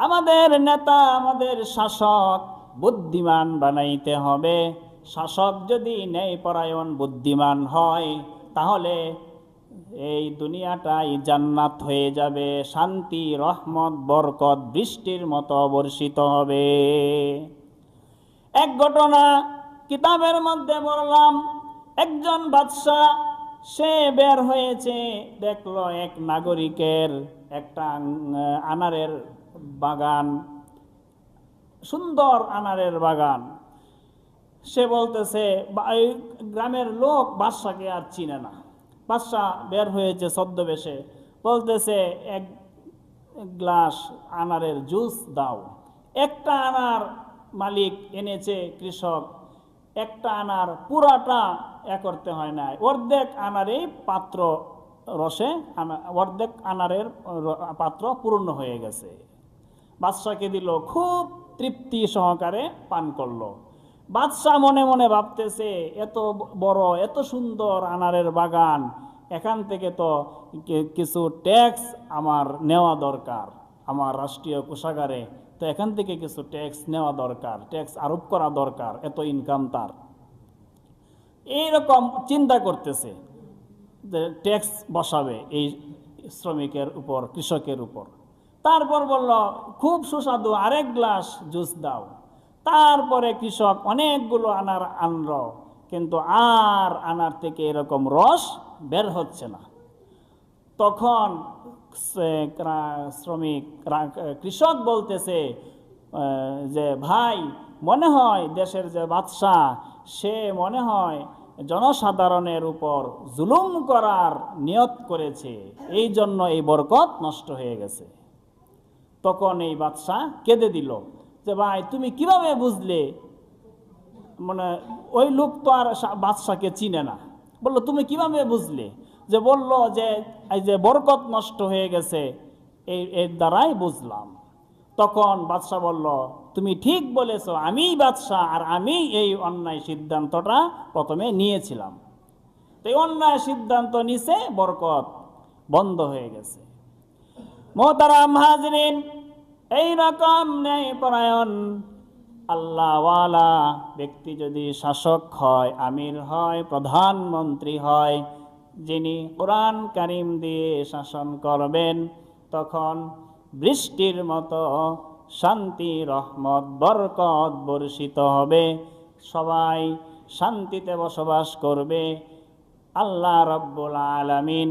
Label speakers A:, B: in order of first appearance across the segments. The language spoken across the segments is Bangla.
A: আমাদের নেতা, আমাদের শাসক বুদ্ধিমান বানাইতে হবে। শাসক যদি ন্যায়পরায়ণ বুদ্ধিমান হয়, তাহলে এই দুনিয়াটাই জান্নাত হয়ে যাবে। শান্তি, রহমত, বরকত বৃষ্টির মতো বর্ষিত হবে। এক ঘটনা কিতাবের মধ্যে বললাম, একজন বাদশাহ সে বের হয়েছে, দেখল এক নাগরিকের একটা আনারের বাগান, সুন্দর আনারের বাগান। সে বলতেছে গ্রামের লোক বাদশাকে আর চিনে না। বাদশাহ বের হয়েছে ছদ্মবেশে, বলতেছে, এক গ্লাস আনারের জুস দাও। একটা আনার মালিক এনেছে কৃষক একটা আনার পুরাটা এ করতে হয় না অর্ধেক আনারেই পাত্র রসে অর্ধেক আনারের পাত্র পূর্ণ হয়ে গেছে। বাদশাকে দিল, খুব তৃপ্তি সহকারে পান করল। বাদশাহ মনে মনে ভাবতেছে, এত বড়, এত সুন্দর আনারের বাগান, এখান থেকে তো কিছু ট্যাক্স আমার নেওয়া দরকার। আমার রাষ্ট্রীয় কোষাগারে তো এখান থেকে কিছু ট্যাক্স নেওয়া দরকার ট্যাক্স আরোপ করা দরকার, এত ইনকাম তার। এইরকম চিন্তা করতেছে যে ট্যাক্স বসাবে এই শ্রমিকের উপর, কৃষকের উপর। তারপর বলল, খুব সুস্বাদু আরেক গ্লাস জুস দাও। তারপরে কৃষক অনেকগুলো আনার আনল, কিন্তু আর আনার থেকে এরকম রস বের হচ্ছে না। তখন শ্রমিক কৃষক বলতেছে যে ভাই, মনে হয় দেশের যে বাদশাহ, সে মনে হয় জনসাধারণের উপর জুলুম করার নিয়ত করেছে। এই জন্য এই বরকত নষ্ট হয়ে গেছে। তখন এই বাদশাহ কেঁদে দিল যে, ভাই, তুমি কীভাবে বুঝলে? মানে ওই লোক তো আর বাদশাকে চিনে না। বলল, তুমি কীভাবে বুঝলে? যে বলল যে, এই যে বরকত নষ্ট হয়ে গেছে এই এর দ্বারাই বুঝলাম। তখন বাদশাহ বলল, তুমি ঠিক বলেছ, আমিই বাদশাহ আর আমি এই অন্যায় সিদ্ধান্তটা প্রথমে নিয়েছিলাম। তো এই অন্যায় সিদ্ধান্ত নিছে, বরকত বন্ধ হয়ে গেছে। মোহতারাম হাজরিন, এই রকম ন্যায়পরায়ণ, আল্লাহওয়ালা ব্যক্তি যদি শাসক হয়, আমির হয়, প্রধানমন্ত্রী হয় যিনি কোরআন কারিম দিয়ে শাসন করবেন, তখন বৃষ্টির মতো শান্তি, রহমত, বরকত বর্ষিত হবে। সবাই শান্তিতে বসবাস করবে। আল্লাহ রব্বুল আলামিন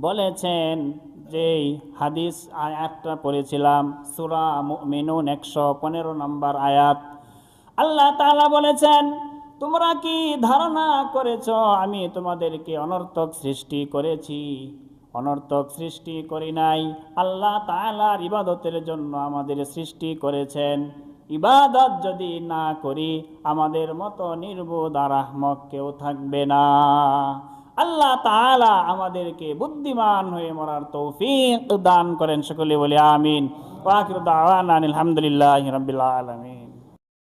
A: বলেছেন যেই হাদিস আয়াতটা পড়েছিলাম, সুরা মিনুন একশো পনেরো নম্বর আয়াত। আল্লাহ তাআলা বলেছেন তোমরা কি ধারণা করেছ আমি তোমাদেরকে অনর্থক সৃষ্টি করেছি? অনর্থক সৃষ্টি করি নাই। আল্লাহ তাআলার ইবাদতের জন্য আমাদের সৃষ্টি করেছেন। ইবাদত যদি না করি, আমাদের মতো নির্বোধ আর আহমক কেউ থাকবে না। আল্লাহ তাআলা আমাদেরকে বুদ্ধিমান হয়ে মরার তৌফিক দান করেন। সকলে বলে আমিন। আলহামদুলিল্লাহ রাব্বিল আলামিন।